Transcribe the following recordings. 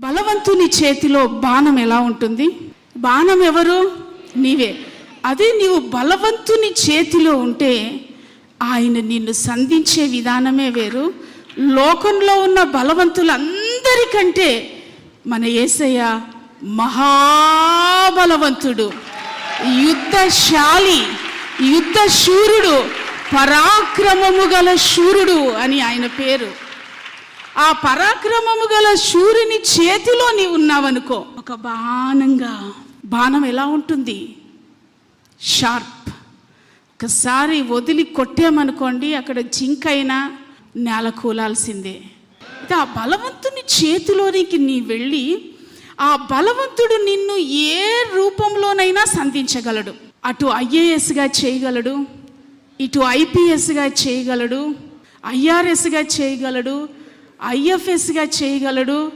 బలవంతుని చేతిలో బాణం ఎలా ఉంటుంది? బాణం ఎవరు? నీవే. అదే నీవు బలవంతుని చేతిలో ఉంటే ఆయన నిన్ను సంధించే విధానమే వేరు. లోకంలో ఉన్న బలవంతులందరికంటే మన యేసయ్య మహాబలవంతుడు యుద్ధశాలి యుద్ధ శూరుడు పరాక్రమము గల శూరుడు అని ఆయన పేరు. ఆ పరాక్రమము గల శూరుని చేతిలో నీవు ఉన్నావనుకో. ఒక బాణంగా బాణం ఎలా ఉంటుంది? షార్ప్. ఒకసారి వదిలి కొట్టామనుకోండి అక్కడ జింకైనా నేల కూలాల్సిందే. అయితే ఆ బలవంతుని చేతిలోనికి నీ వెళ్ళి ఆ బలవంతుడు నిన్ను ఏ రూపంలోనైనా సంధించగలడు. అటు ఐఏఎస్గా చేయగలడు ఇటు ఐపీఎస్గా చేయగలడు ఐఆర్ఎస్గా చేయగలడు ఐఎఫ్ఎస్గా చేయగలడు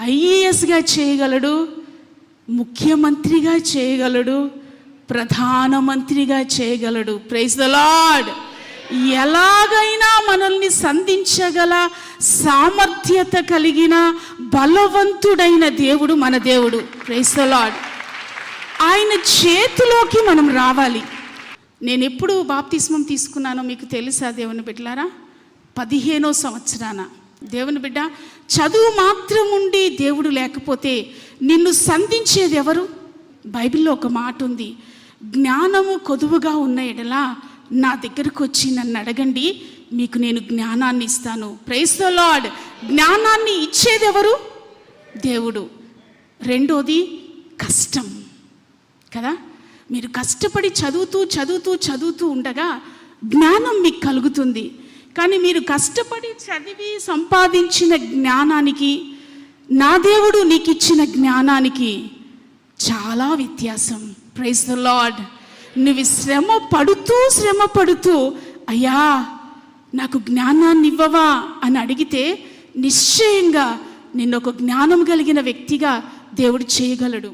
ఐఏఎస్గా చేయగలడు ముఖ్యమంత్రిగా చేయగలడు ప్రధానమంత్రిగా చేయగలడు. ప్రైజ్ ద లాడ్ ఎలాగైనా మనల్ని సంధించగల సామర్థ్యత కలిగిన బలవంతుడైన దేవుడు మన దేవుడు. ప్రైజ్ ద లాడ్ ఆయన చేతిలోకి మనం రావాలి. నేను ఎప్పుడు బాప్తిస్మం తీసుకున్నానో మీకు తెలుసా దేవుని బిడ్డలారా? పదిహేనో సంవత్సరాన. దేవుని బిడ్డ చదువు మాత్రం ఉండి దేవుడు లేకపోతే నిన్ను సంధించేది ఎవరు? బైబిల్లో ఒక మాట ఉంది. జ్ఞానము కొదువుగా ఉన్న ఎడలా నా దగ్గరకు వచ్చి నన్ను అడగండి మీకు నేను జ్ఞానాన్ని ఇస్తాను. ప్రైస్ ద లాడ్ జ్ఞానాన్ని ఇచ్చేది ఎవరు? దేవుడు. రెండోది కష్టం. కదా? మీరు కష్టపడి చదువుతూ చదువుతూ చదువుతూ ఉండగా జ్ఞానం మీకు కలుగుతుంది. కానీ మీరు కష్టపడి చదివి సంపాదించిన జ్ఞానానికి నా దేవుడు నీకు ఇచ్చిన జ్ఞానానికి చాలా వ్యత్యాసం. ప్రైజ్ ద లాడ్ నువ్వు శ్రమ పడుతూ శ్రమ పడుతూ అయ్యా నాకు జ్ఞానాన్ని ఇవ్వవా అని అడిగితే నిశ్చయంగా నిన్నొక ఒక జ్ఞానం కలిగిన వ్యక్తిగా దేవుడు చేయగలడు.